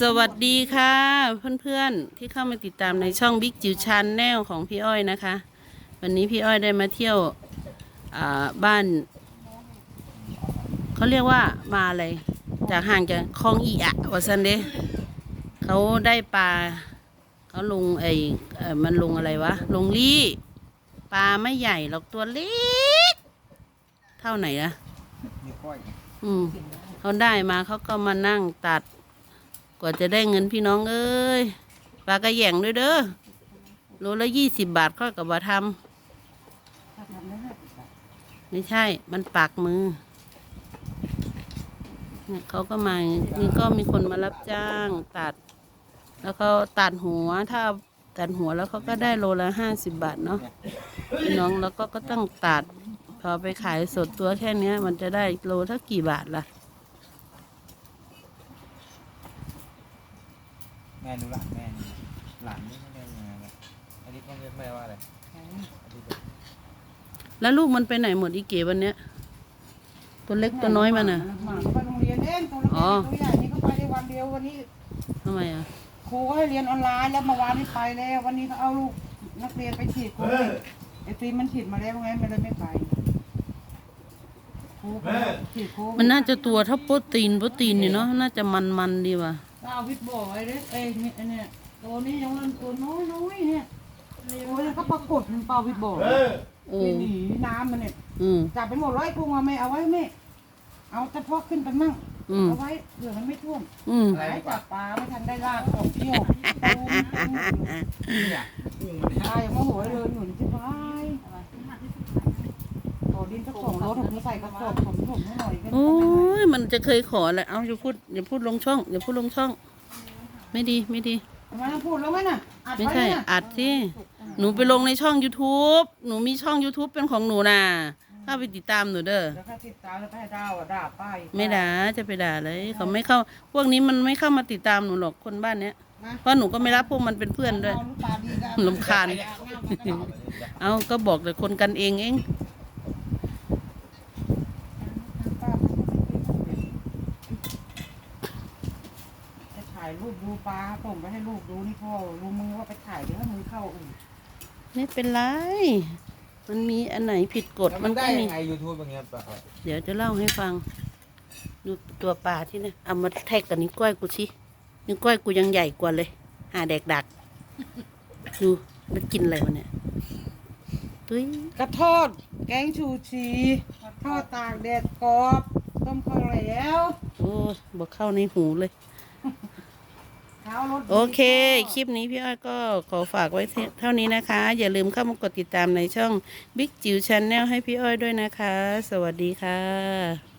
สวัสดีค่ะ เพื่อนๆ ที่เข้ามาติดตามในช่องบิ๊กจิ๋วชันแนลของพี่อ้อยนะคะ วันนี้พี่อ้อยได้มาเที่ยวบ้าน เขาเรียกว่ามาอะไร จากห่างจากคลองอีอะวะซันเดเขาได้ปลาเขาลงไอเออมันลงอะไรวะ ลงลี่ปลาไม่ใหญ่หรอกตัวเล็ก เท่าไหนอะอืมเขาได้มาเขาก็มานั่งตัด ว่าจะได้เงินพี่น้องเอ้ยปลากระแหย่งด้วยเด้อโลละยี่สิบบาทค่อยกับว่าทำไม่ใช่ มันปากมือเนี่ยเขาก็มานี่ก็มีคนมารับจ้างตัด แล้วเขาตัดหัวถ้าตัดหัวแล้วเขาก็ได้โลละห้าสิบบาทเนาะพี่น้องแล้วก็ก็ต้องตัด พอไปขายสดตัวแค่นี้มันจะได้โลเท่ากี่บาทล่ะ แม่ดูหลานแม่นี่หลานนี่ไม่ได้ยังไงเลยอันนี้ต้องเรียกแม่ว่าอะไรอันนี้แบบแล้วลูกมันไปไหนหมดอีเก๋วันเนี้ย ตัวเล็กตัวน้อยมันอะ หมาไปโรงเรียนเองตัวเล็กอ๋อ ตัวใหญ่นี่ก็ไปได้วันเดียววันนี้ทำไมอะ ครูก็ให้เรียนออนไลน์แล้วเมื่อวานนี้ไปแล้ว วันนี้เขาเอาลูกนักเรียนไปฉีดโควิดไอฟิล์มมันฉีดมาแล้วไงมันเลยไม่ไปครูก็ฉีดโควิดมันน่าจะตัวเท่าโปรตีนโปรตีนนี่เนาะน่าจะมันมันๆดีว่ะ ก็เอาวิทย์บอกไอ้เด็กเอ้ยเนี่ยไอ้เนี่ยตัวนี้ยังเล่นตัวน้อยน้อยๆเนี่ยโอ้ยก็ปรากฏมันเปล่าวิทย์บอกเออหนีน้ำมันเนี่ยอืมจับไปหมดร้อยกุ้งเอาไม่เอาไว้ไม่เอาเฉพาะขึ้นไปมั่งอืมเอาไว้เผื่อมันไม่ท่วมอืม หายจับปลาไม่ทันได้ลากของเที่ยวเนี่ยกุ้งมันเนี่ย ตายมาหัวเลยหนุนจะพา ยขอดินสักสองรถผมใส่กระสอบผมผมให้หน่อยก็โอ้ยมันจะเคยขอแหละเอาอย่าพูดอย่าพูดลงช่องอย่าพูดลงช่อง ไม่ดีไม่ดีทำไมต้องพูดแล้วไหมน่ะอัดไม่ไว้ใช่น่ะอัดที่หนูไปลงในช่อง YouTube หนูมีช่อง YouTube เป็นของหนูน่ะเข้าไปติดตามหนูเด้อแล้วก็ติดตามแล้วก็ให้ดาวอะด่าป้ายไม่ด่าจะไปด่าเลยเขาไม่เข้า พวกนี้มันไม่เข้ามาติดตามหนูหรอกคนบ้านเนี้ยนะเพราะหนูก็ไม่รับพวกมันเป็นเพื่อนด้วยเอาลูกตาดีกันรำคาญเอาก็บอกแต่คนกันเองเอง จะ ถ่ายรูปดูปลาส่งไปให้ลูกดูนี่พ่อรู้มือว่าไปถ่ายเดี๋ยวให้มือเข้าอื่นไม่เป็นไร มันมีอันไหนผิดกฎแล้วมัมันนก็ได้มี ยังไงยูทูบอย่างเงี้ยปะครับเดี๋ยวจะเล่าให้ฟัง ดูตัวปลาที่เนี่ยเอามาแท็กกับนิ้วก้อยกูชินิ้วก้อยกูยังใหญ่กว่าเลย หาแดกดัก ดูมันกินอะไรวะเนี่ยตุ้ยกระทอด แกงชูชีทอดตากแดดกรอบ ต้มข้าวเหลวโอ้ยบอกเข้าในหูเลยเท้ารถดี โอเค คลิปนี้พี่อ้อยก็ขอฝากไว้เท่านี้นะคะ อย่าลืมเข้ามากดติดตามในช่อง Big Jiw Channel ให้พี่อ้อยด้วยนะคะ สวัสดีค่ะ